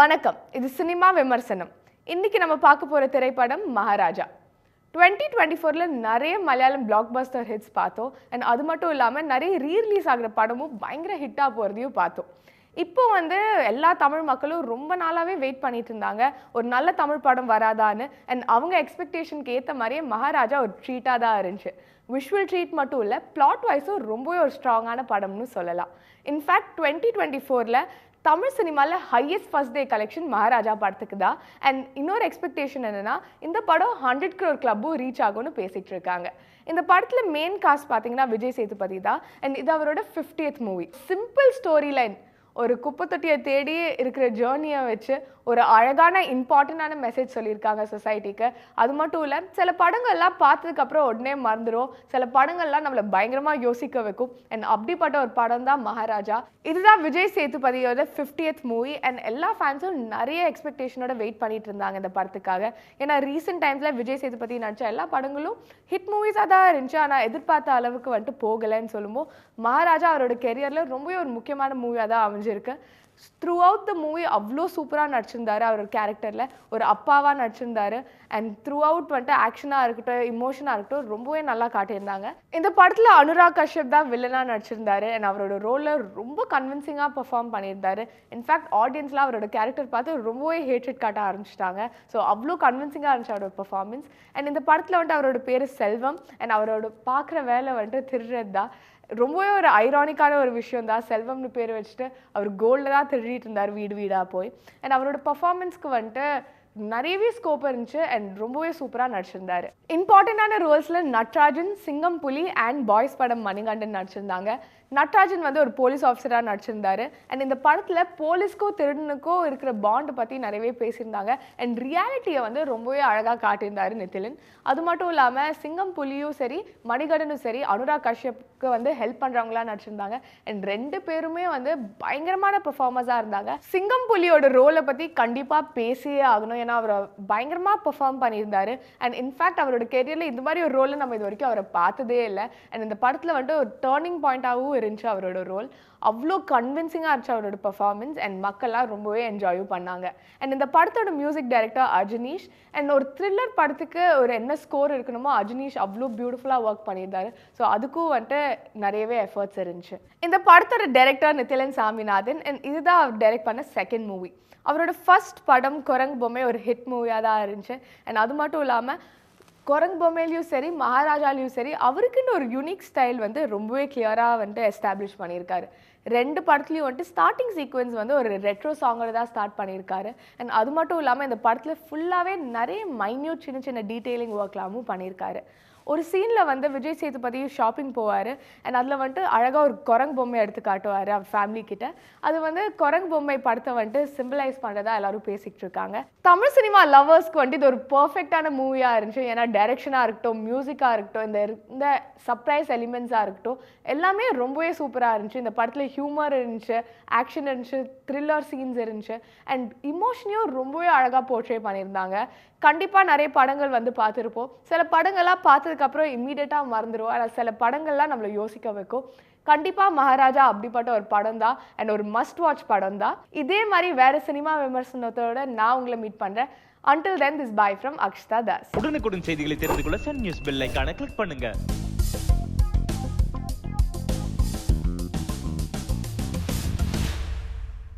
வணக்கம். இது சினிமா விமர்சனம். இன்னைக்கு நம்ம பார்க்க போகிற திரைப்படம் மகாராஜா. டுவெண்ட்டி டுவெண்ட்டி ஃபோரில் நிறைய மலையாளம் பிளாக் பஸ்டர் ஹிட்ஸ் பார்த்தோம். அண்ட் அது மட்டும் இல்லாமல் நிறைய ரீரிலீஸ் ஆகிற படமும் பயங்கர ஹிட்டாக போகிறதையும் பார்த்தோம். இப்போ வந்து எல்லா தமிழ் மக்களும் ரொம்ப நாளாகவே வெயிட் பண்ணிட்டு இருந்தாங்க. ஒரு நல்ல தமிழ் படம் வராதான்னு. அண்ட் அவங்க எக்ஸ்பெக்டேஷனுக்கு ஏற்ற மாதிரியே மகாராஜா ஒரு ட்ரீட்டாக தான் இருந்துச்சு. விஷுவல் ட்ரீட் மட்டும் இல்லை பிளாட் வைஸும் ரொம்பவே ஒரு ஸ்ட்ராங்கான படம்னு சொல்லலாம். இன்ஃபேக்ட் டுவெண்ட்டி டுவெண்ட்டி ஃபோரில் தமிழ் சினிமாவில் highest first day collection Maharaja படத்துக்கு தான். அண்ட் இன்னொரு எக்ஸ்பெக்டேஷன் என்னென்னா இந்த படம் ஹண்ட்ரட் க்ரோர் கிளப்பும் ரீச் ஆகும்னு பேசிகிட்டு இருக்காங்க. இந்த படத்தில் மெயின் காஸ்ட் பார்த்தீங்கன்னா விஜய் சேதுபதி தான். அண்ட் இது அவரோட fiftieth movie simple story line ஒரு குப்பை தொட்டியை தேடி இருக்கிற ஜேர்னியை வச்சு ஒரு அழகான இம்பார்ட்டண்ட்டான மெசேஜ் சொல்லியிருக்காங்க சொசைட்டிக்கு அது மட்டும் இல்லை சில படங்கள்லாம் பார்த்ததுக்கப்புறம் உடனே மறந்துடும் சில படங்கள்லாம் நம்மளை பயங்கரமாக யோசிக்க வைக்கும். அண்ட் அப்படிப்பட்ட ஒரு படம் தான் மகாராஜா. இதுதான் விஜய் சேதுபதியோட ஃபிஃப்டியத் மூவி அண்ட் எல்லா ஃபேன்ஸும் நிறைய எக்ஸ்பெக்டேஷனோட வெயிட் பண்ணிட்டு இருந்தாங்க இந்த படத்துக்காக. ஏன்னா ரீசெண்ட் டைம்ஸில் விஜய் சேதுபதி நடித்த எல்லா படங்களும் ஹிட் மூவிஸாக தான் இருந்துச்சு. ஆனால் எதிர்பார்த்த அளவுக்கு வந்துட்டு போகலைன்னு சொல்லும்போது மகாராஜா அவரோட கெரியரில் ரொம்பவே ஒரு முக்கியமான மூவியாக தான் அமைஞ்சிருக்கு. த்ரூ அவுட் த மூவி அவ்வளோ சூப்பராக நடிச்சிருந்தாரு அவர் கேரக்டரில் ஒரு அப்பாவாக நடிச்சிருந்தாரு. அண்ட் த்ரூ அவுட் வந்துட்டு ஆக்ஷனாக இருக்கட்டும் இமோஷனாக இருக்கட்டும் ரொம்பவே நல்லா காட்டியிருந்தாங்க. இந்த படத்தில் அனுராக் கஷ்யப் தான் வில்லனாக நடிச்சிருந்தாரு. அண்ட் அவரோட ரோலில் ரொம்ப கன்வின்சிங்காக பெர்ஃபார்ம் பண்ணியிருந்தாரு. இன்ஃபேக்ட் ஆடியன்ஸ்லாம் அவரோட கேரக்டர் பார்த்து ரொம்பவே ஹேட்ரட் காட்ட ஆரம்பிச்சிட்டாங்க. ஸோ அவ்வளோ கன்வின்சிங்காக இருந்துச்சு அவரோட பெர்ஃபார்மன்ஸ் அண்ட் இந்த படத்தில் வந்துட்டு அவரோட பேர் செல்வம். அண்ட் அவரோட பார்க்குற வேலை வந்துட்டு திருடுறது தான் ரொம்பவே ஒரு ஐரானிக்கான ஒரு விஷயம் தான் செல்வம்னு பேர் வச்சுட்டு அவர் கோல்டில் தான் திருடிட்டு இருந்தார் வீடு வீடாக போய். அண்ட் அவரோட பர்ஃபார்மன்ஸ்க்கு வந்துட்டு நிறையவே ஸ்கோப் இருந்துச்சு அண்ட் ரொம்பவே சூப்பராக நடிச்சிருந்தாரு. இம்பார்ட்டண்ட்டான ரோல்ஸில் நட்ராஜன் சிங்கம் புலி அண்ட் பாய்ஸ் படம் மணிகண்டன் நடிச்சிருந்தாங்க. நட்ராஜன் வந்து ஒரு போலீஸ் ஆஃபீஸராக நடிச்சிருந்தாரு. அண்ட் இந்த படத்தில் போலீஸ்க்கோ திருடனுக்கோ இருக்கிற பாண்டை பற்றி நிறையவே பேசியிருந்தாங்க. அண்ட் ரியாலிட்டியை வந்து ரொம்பவே அழகாக காட்டியிருந்தாரு நித்திலன். அது மட்டும் இல்லாமல் சிங்கம் புலியும் சரி மணிகடனும் சரி அனுராக் கஷ்யப்க்கு வந்து ஹெல்ப் பண்ணுறவங்களா நடிச்சிருந்தாங்க. அண்ட் ரெண்டு பேருமே வந்து பயங்கரமான பெர்ஃபார்மர்ஸாக இருந்தாங்க. சிங்கம் புலியோட ரோலை பற்றி கண்டிப்பாக பேசியே ஆகணும். ஏன்னா அவரை பயங்கரமாக பெர்ஃபார்ம் பண்ணியிருந்தாரு. அண்ட் இன்ஃபேக்ட் அவரோட கெரியரில் இந்த மாதிரி ஒரு ரோலை நம்ம இது வரைக்கும் அவரை பார்த்ததே இல்லை. அண்ட் இந்த படத்தில் வந்துட்டு ஒரு டேர்னிங் பாயிண்ட்டாகவும் இருந்துச்சு அவரோட ரோல் அவ்வளோ கன்வின்சிங்காக இருந்துச்சு அவரோட பர்ஃபார்மன்ஸ் அண்ட் மக்கள்லாம் ரொம்பவே என்ஜாயும் பண்ணாங்க. அண்ட் இந்த படத்தோட மியூசிக் டைரக்டர் அஜனீஷ் அண்ட் ஒரு த்ரில்லர் படத்துக்கு ஒரு என்ன ஸ்கோர் இருக்கணுமோ அஜனீஷ் அவ்வளோ பியூட்டிஃபுல்லாக ஒர்க் பண்ணியிருந்தாரு. ஸோ அதுக்கும் வந்துட்டு நிறையவே எஃபர்ட்ஸ் இருந்துச்சு. இந்த படத்தோட டைரக்டர் நித்திலன் சாமிநாதன் அண்ட் இதுதான் அவர் டைரக்ட் பண்ண செகண்ட் மூவி அவரோட ஃபர்ஸ்ட் படம் குரங்கு பொம்மை ஒரு ஹிட் மூவியாக தான் இருந்துச்சு. அண்ட் அது மட்டும் இல்லாமல் குரங்கு பொம்மையிலையும் சரி மகாராஜாலையும் சரி அவருக்குன்னு ஒரு யூனிக் ஸ்டைல் வந்து ரொம்பவே கிளியராக வந்துட்டு எஸ்டாப்ளிஷ் பண்ணியிருக்காரு. ரெண்டு படத்துலையும் வந்துட்டு ஸ்டார்டிங் சீக்வன்ஸ் வந்து ஒரு ரெட்ரோ சாங்கில் தான் ஸ்டார்ட் பண்ணியிருக்காரு. அண்ட் அது மட்டும் இல்லாமல் இந்த படத்தில் ஃபுல்லாகவே நிறைய மைன்யூட் சின்ன சின்ன டீட்டெயிலிங் ஒர்க்லாமும் பண்ணியிருக்காரு. ஒரு சீனில் வந்து விஜய் சேதுபதி ஷாப்பிங் போவார். அண்ட் அதில் வந்துட்டு அழகாக ஒரு குரங்கு பொம்மை எடுத்து காட்டுவார் அவர் ஃபேமிலி கிட்ட. அது வந்து குரங்கு பொம்மை படத்தை வந்துட்டு சிம்பிளைஸ் பண்ணுறதா எல்லாரும் பேசிக்கிட்டு இருக்காங்க. தமிழ் சினிமா லவர்ஸ்க்கு வந்துட்டு இது ஒரு பர்ஃபெக்டான மூவியாக இருந்துச்சு. ஏன்னா டைரக்ஷனாக இருக்கட்டும் மியூசிக்காக இருக்கட்டும் இந்த இந்த சர்ப்ரைஸ் எலிமெண்ட்ஸாக இருக்கட்டும் எல்லாமே ரொம்பவே சூப்பராக இருந்துச்சு. இந்த படத்தில் ஹியூமர் இருந்துச்சு ஆக்ஷன் இருந்துச்சு த்ரில்லர் சீன்ஸ் இருந்துச்சு. அண்ட் இமோஷனையும் ரொம்பவே அழகாக போர்ட்ரே பண்ணியிருந்தாங்க. கண்டிப்பாக நிறைய படங்கள் வந்து பார்த்துருப்போம். சில படங்கள்லாம் பார்த்ததுக்கப்புறம் இம்மீடியட்டாக மறந்துடும் ஆனால் சில படங்கள்லாம் நம்மளை யோசிக்க வைக்கும். கண்டிப்பாக மகாராஜா அப்படிப்பட்ட ஒரு படம் தான். அண்ட் ஒரு மஸ்ட் வாட்ச் படம் தான். இதே மாதிரி வேறு சினிமா விமர்சனத்தோட நான் உங்களை மீட் பண்ணுறேன் until then this bye from Akshatha Das உடனுக்குடன் செய்திகளை தெரிந்து கொள்ள சன் நியூஸ் பெல் கிளிக் பண்ணுங்கள்